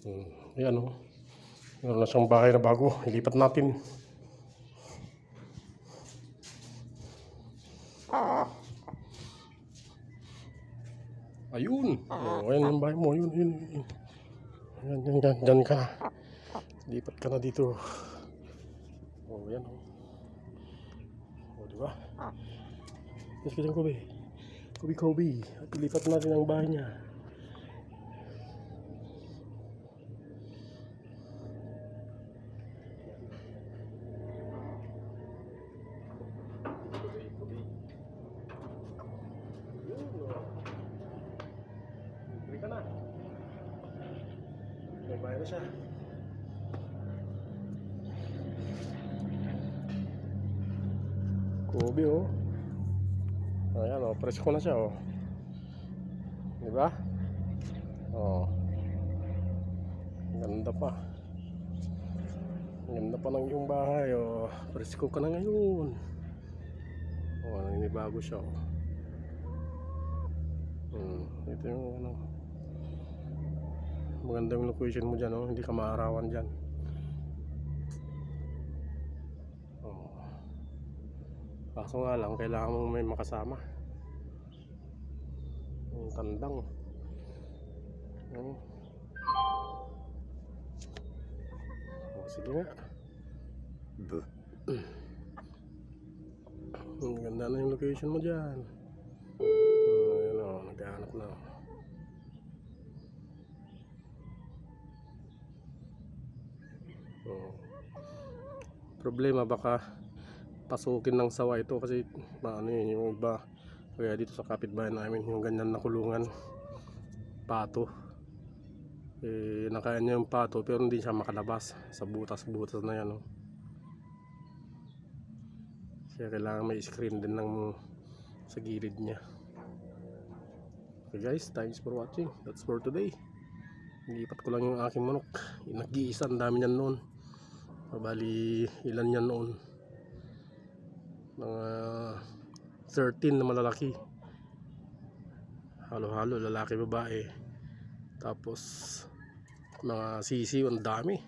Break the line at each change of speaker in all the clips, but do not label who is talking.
Hmm. Yan o. Meron na siyang bahay na bago. Ilipat natin. Ayun. Oh, ayan yung bahay mo. Ayun, ayun, ayun. Ayan, dyan, dyan, dyan ka. Lipat ka na dito. Oh, yan o. Oh, di ba? Yes, dyan, Kobe. Kobe, Kobe. At ilipat natin ang bahay niya. May na siya. Kobe oh. Ayan oh, presko na siya oh. Di ba? Oh. Ganda pa. Ganda pa ng iyong bahay oh. Presko ka na ngayon. Oh, naninibago siya oh. Hmm, ito yung ano. Maganda yung location mo dyan oh. Hindi ka maarawan dyan. Oh. Kaso nga lang, kailangan mo may makasama. Yung tandang. Oh. Oh, sige nga. Ang ganda na yung location mo dyan. Oh, yun o, naghahanap na. Problema baka pasukin ng sawa ito kasi ano yun, yung iba. Kaya dito sa kapitbahay namin yung ganyan na kulungan pato. Eh nakayan niya yung pato pero hindi siya makalabas sa butas butas na yan oh. kaya kailangan may screen din ng sa gilid niya. Okay guys thanks for watching. That's for today. Lipat ko lang yung aking manok. Nag-iisa ang dami niyan noon bali ilan yan noon? Mga 13 na malalaki. Halo-halo lalaki babae. Tapos mga sisiw ang dami.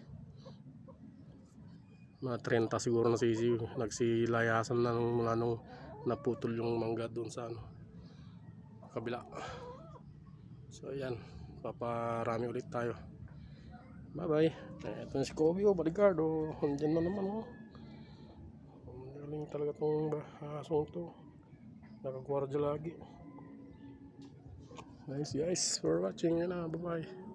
Mga 30 siguro na sisiw nagsilayasan na nung mula nung naputol yung mangga doon sa ano kabila. So ayan. Paparami ulit tayo bye bye ito na si Kobe oh bodyguard oh. Andyan na naman oh. Ang talaga tong asong to. Nakagwardya lagi. Nice guys. For watching. Yun na bye bye